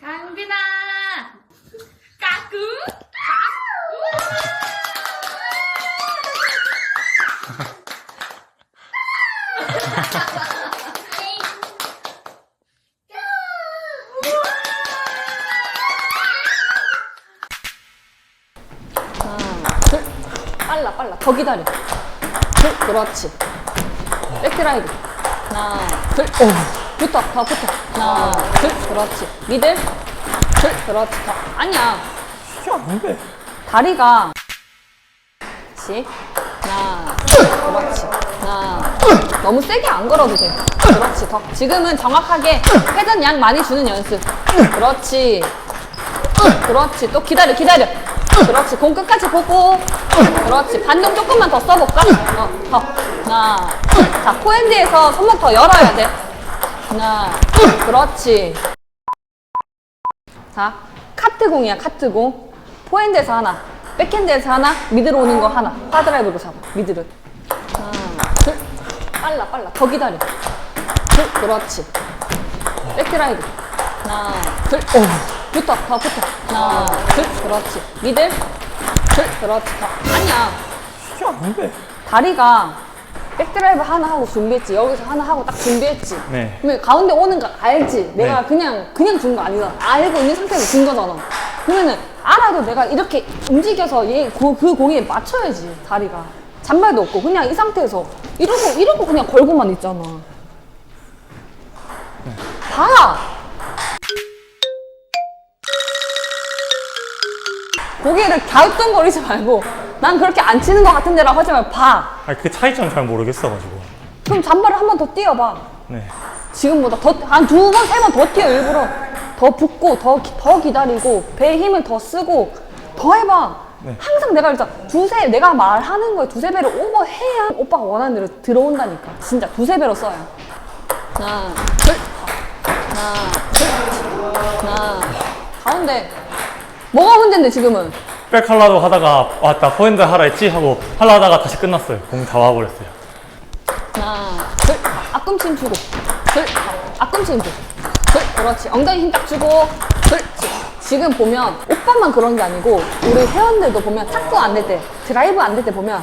강빈아! 까꿍! 빨라, 빨라. 더 기다려. 둘, 그렇지. 백드라이브. 하나, 둘. 오. 붙어, 더 붙어. 하나, 둘, 그렇지. 미들. 둘, 그렇지. 더. 아니야. 이게 아닌데. 다리가. 그렇지. 하나, 둘, 그렇지. 하나, 둘. 너무 세게 안 걸어도 돼. 그렇지. 더. 지금은 정확하게 회전 양 많이 주는 연습. 그렇지. 그렇지. 또 기다려, 기다려. 그렇지. 공 끝까지 보고. 그렇지. 반동 조금만 더 써볼까? 어, 더. 하나, 둘. 자, 포핸드에서 손목 더 열어야 돼. 하나, 둘. 그렇지. 자, 카트공이야, 카트공. 포핸드에서 하나, 백핸드에서 하나, 미드로 오는 거 하나. 하드라이브로 잡아, 미드를. 하나, 둘. 빨라, 빨라. 더 기다려. 둘, 그렇지. 백드라이브. 하나, 둘. 오. 붙어, 더 붙어. 하나, 둘. 그렇지. 미들. 둘. 그렇지. 더. 아니야. 이게 아닌데. 다리가 백드라이브 하나 하고 준비했지. 여기서 하나 하고 딱 준비했지. 네. 그러면 가운데 오는 거 알지? 내가 네. 그냥 그냥 준 거 아니잖아. 알고 있는 상태에서 준 거잖아. 그러면은 알아도 내가 이렇게 움직여서 얘 그, 그 공에 맞춰야지 다리가. 잔발도 없고 그냥 이 상태에서 이러고 이러고 그냥 걸고만 있잖아. 봐. 고개를 갸우뚱거리지 말고 난 그렇게 안 치는 것 같은데라고 하지 말고 봐. 아니 그 차이점 잘 모르겠어가지고. 그럼 잔발을 한 번 더 뛰어봐. 네. 지금보다 더, 한 두 번, 세 번 더 뛰어, 일부러. 더 붙고, 더, 기- 더 기다리고, 배에 힘을 더 쓰고, 더 해봐. 네. 항상 내가 진짜 두세, 내가 말하는 거에 두세 배를 오버해야 오빠가 원하는 대로 들어온다니까. 진짜 두세 배로 써야. 하나, 둘, 하나, 둘, 하나. 가운데. 뭐가 문제인데, 지금은? 백 할라도 하다가 왔다 포핸드 하라 했지 하고 할라 하다가 다시 끝났어요. 공 다 와버렸어요. 하나, 둘, 앞꿈치 주고, 둘, 앞꿈치 줘, 둘, 그렇지. 엉덩이 힘 딱 주고, 둘. 지- 지금 보면 오빠만 그런 게 아니고 우리 회원들도 보면 탁구 안 될 때, 드라이브 안 될 때 보면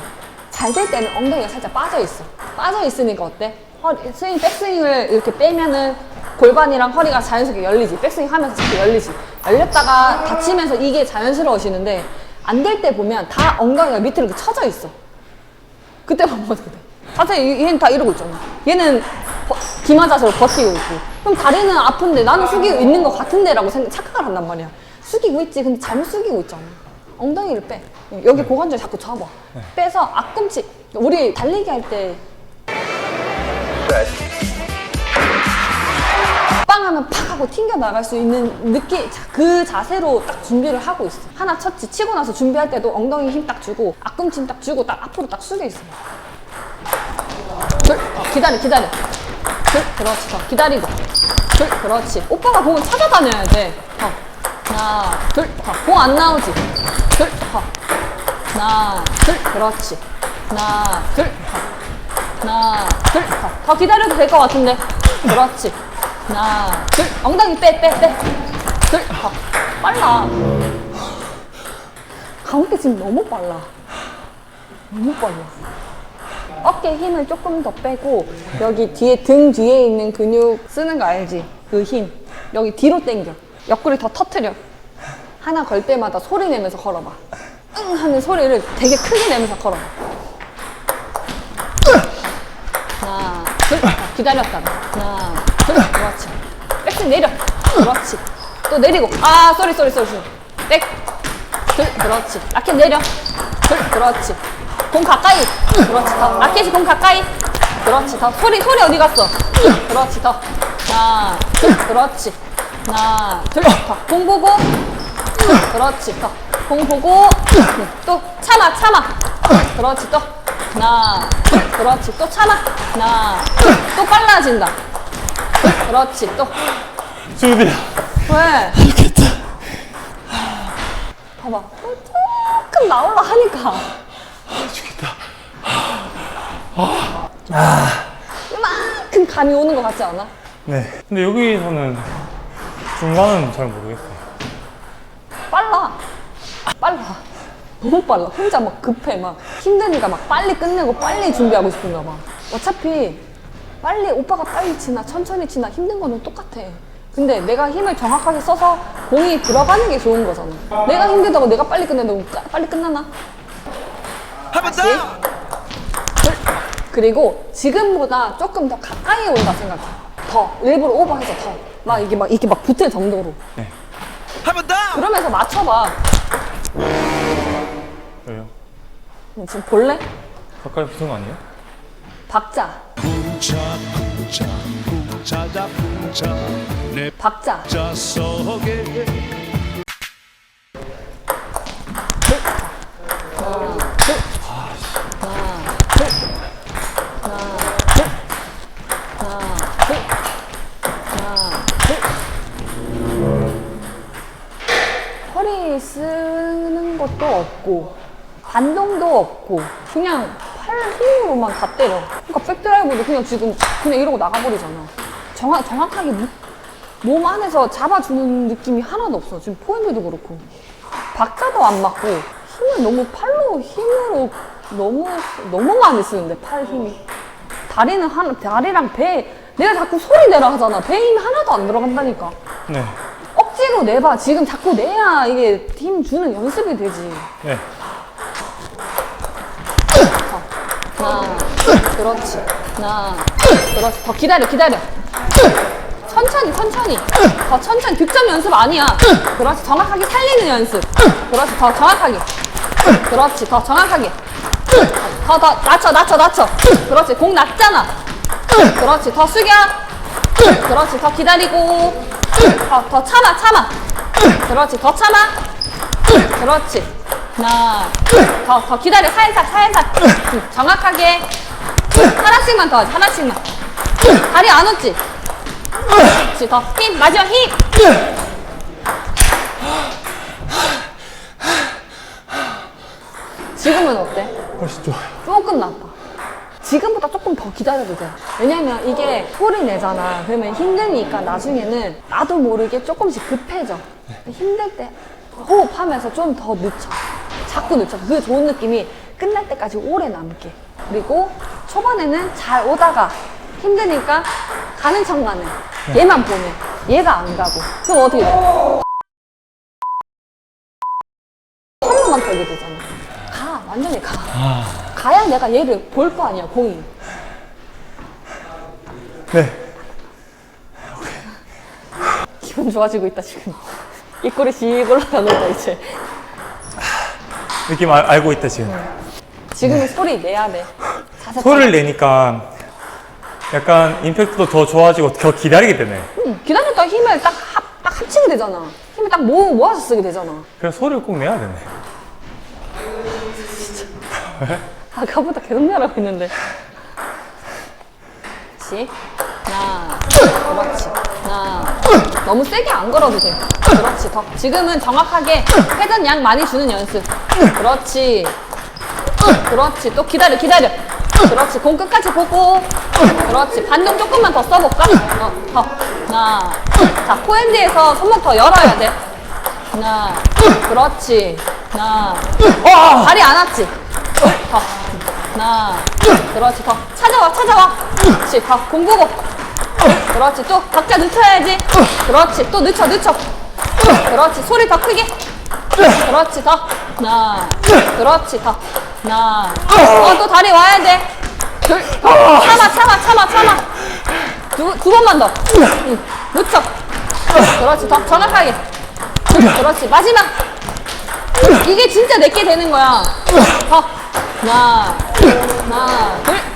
잘 될 때는 엉덩이가 살짝 빠져 있어. 빠져 있으니까 어때? 허리, 스윙, 백스윙을 이렇게 빼면은 골반이랑 허리가 자연스럽게 열리지. 백스윙 하면서 자꾸 열리지. 열렸다가 다치면서 이게 자연스러워지는데 안 될 때 보면 다 엉덩이가 밑으로 이렇게 쳐져 있어. 그때만 보면 그래. 자세히 얘는 다 이러고 있잖아. 얘는 버- 기마 자세로 버티고 있고. 그럼 다리는 아픈데 나는 숙이고 있는 것 같은데라고 생각, 착각을 한단 말이야. 숙이고 있지. 근데 잘못 숙이고 있잖아. 엉덩이를 빼. 여기 고관절 자꾸 잡아. 빼서 앞꿈치. 우리 달리기 할 때. 빵 하면 팍 하고 튕겨 나갈 수 있는 느낌, 자, 그 자세로 딱 준비를 하고 있어. 하나 쳤지. 치고 나서 준비할 때도 엉덩이 힘 딱 주고, 앞꿈치 힘딱 주고, 딱 앞으로 딱 숙여 있어. 둘, 어, 기다려, 기다려. 둘, 그렇지, 더 기다리고. 둘, 그렇지. 오빠가 공을 찾아다녀야 돼. 더. 하나, 둘, 더. 공안 나오지. 둘, 더. 하나, 둘, 그렇지. 하나, 둘, 더. 하나, 둘, 더. 더 기다려도 될 것 같은데. 그렇지. 하나, 둘, 엉덩이 빼, 빼, 빼. 둘, 더. 빨라. 가운데 지금 너무 빨라. 너무 빨라. 어깨 힘을 조금 더 빼고 여기 뒤에 등 뒤에 있는 근육 쓰는 거 알지? 그 힘. 여기 뒤로 당겨. 옆구리 더 터트려. 하나 걸 때마다 소리 내면서 걸어봐. 응 하는 소리를 되게 크게 내면서 걸어봐. 하나, 둘, 자, 기다렸다가 하나, 둘, 그렇지. 백스 내려. 그렇지. 또 내리고. 아, 쏘리, 쏘리, 쏘리. 백, 둘, 그렇지. 라켓 내려. 둘, 그렇지. 공 가까이. 그렇지, 더. 라켓이 공 가까이. 그렇지, 더. 소리, 소리 어디 갔어? 그렇지, 더. 하나, 둘, 그렇지. 하나, 둘, 더. 공 보고. 그렇지, 더. 공 보고. 또 참아, 참아. 그렇지, 또. 하나, 둘, 그렇지. 또 참아. 하나, 둘, 또 빨라진다. 둘, 그렇지, 또. 주디야. 왜? 봐봐. 조금 나올라 하니까. 죽겠다. 이만큼 감이 오는 것 같지 않아? 네. 근데 여기서는 중간은 잘 모르겠어요. 빨라. 빨라. 너무 빨라. 혼자 막 급해. 막 힘드니까 막 빨리 끝내고 빨리 준비하고 싶은가 봐. 어차피 빨리 오빠가 빨리 치나 천천히 치나 힘든 거는 똑같아. 근데 내가 힘을 정확하게 써서 공이 들어가는 게 좋은 거잖아. 내가 힘들다고 내가 빨리 까- 빨리 끝나나? 다시. 둘. 그리고 지금보다 조금 더 가까이 온다 생각해. 더 일부러 오버해서 더. 막 이게 막 이게 막 붙을 정도로. 그러면서 맞춰봐. 왜요? 지금 볼래? 가까이 붙은 거 아니에요? 박자, 풍차 풍차 풍차다 풍차 내 박자. 박자 속에 허리 쓰는 것도 없고 반동도 없고 그냥 팔 힘으로만 다 때려. 그러니까 백 드라이브도 그냥 지금 그냥 이러고 나가버리잖아. 정확, 정확하게 무- 몸 안에서 잡아주는 느낌이 하나도 없어. 지금 포인트도 그렇고. 박자도 안 맞고 힘을 너무 팔로 힘으로 너무 너무 많이 쓰는데 팔 힘이. 다리는 하나 다리랑 배 내가 자꾸 소리 내라 하잖아. 배 힘이 하나도 안 들어간다니까. 네. 억지로 내봐. 지금 자꾸 내야 이게 힘 주는 연습이 되지. 네. 하나, 그렇지. 하나, 그렇지. 더 기다려, 기다려. 천천히, 천천히. 더 천천히. 득점 연습 아니야. 그렇지. 정확하게 살리는 연습. 그렇지. 더 정확하게. 그렇지. 더 정확하게. 더, 더, 낮춰, 낮춰, 낮춰. 그렇지. 공 낮잖아. 그렇지. 더 숙여. 그렇지. 더 기다리고. 더, 더 참아, 참아. 그렇지. 더 참아. 그렇지. 하나, 더, 더 기다려. 살살, 살살. 응, 정확하게. 하나씩만 더 하지, 하나씩만. 다리 안 웃지? 그렇지, 더. 힘, 마지막 힘. 지금은 어때? 훨씬 좋아요. 조금 낫다. 지금보다 조금 더 기다려도 돼. 왜냐면 이게 소리 내잖아. 그러면 힘드니까 나중에는 나도 모르게 조금씩 급해져. 힘들 때 호흡하면서 좀 더 늦춰. 자꾸 늦춰. 그 좋은 느낌이 끝날 때까지 오래 남게. 그리고 초반에는 잘 오다가 힘드니까 가는 척 가네. 얘만 보내. 얘가 안 가고. 그럼 어떻게 돼? 한 번만 걸게 되잖아. 가. 완전히 가. 가야 내가 얘를 볼 거 아니야, 공이. 네. 기분 좋아지고 있다, 지금. 입꼬리 씩 올라가는다, 이제. 느낌 알, 알고 있다, 지금. 지금은 소리 내야 돼. 자세 소리를 내니까 약간 임팩트도 더 좋아지고 더 기다리게 되네. 응, 기다렸다 힘을 딱, 합, 딱 합치게 되잖아. 힘을 딱 모, 모아서 쓰게 되잖아. 그래서 소리를 꼭 내야 되네. 아까보다 계속 내라고 했는데. 그렇지. 하나, 그렇지. 하나. 너무 세게 안 걸어도 돼. 그렇지. 더. 지금은 정확하게 회전 양 많이 주는 연습. 그렇지. 그렇지. 또 기다려, 기다려. 그렇지. 공 끝까지 보고. 그렇지. 반동 조금만 더 써볼까? 어, 더. 하나. 자, 포핸드에서 손목 더 열어야 돼. 하나. 그렇지. 하나. 다리 안 왔지? 더. 하나. 그렇지. 더. 찾아와, 찾아와. 그렇지. 더. 공부고. 그렇지. 또 박자 늦춰야지. 그렇지. 또 늦춰, 늦춰. 그렇지. 소리 더 크게. 그렇지. 더. 하나. 그렇지. 더. 하나. 어, 또 다리 와야 돼. 둘. 더. 참아, 참아, 참아, 참아. 두, 두 번만 더. 응. 늦춰. 그렇지. 더 정확하게. 그렇지. 마지막. 이게 진짜 내게 되는 거야. 더. 하나, 하나, 둘.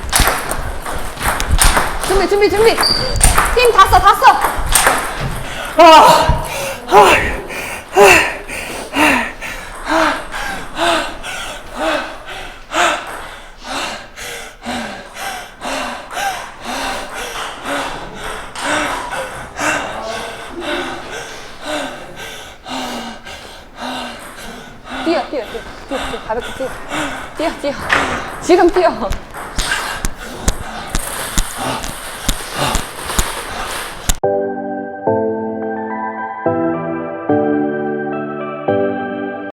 준비, 준비, 준비. 힘 다 써, 다 써. 뛰어, 뛰어, 뛰어, 뛰어, 뛰어, 가볍게 뛰어. 뛰어, 뛰어. 지금 뛰어.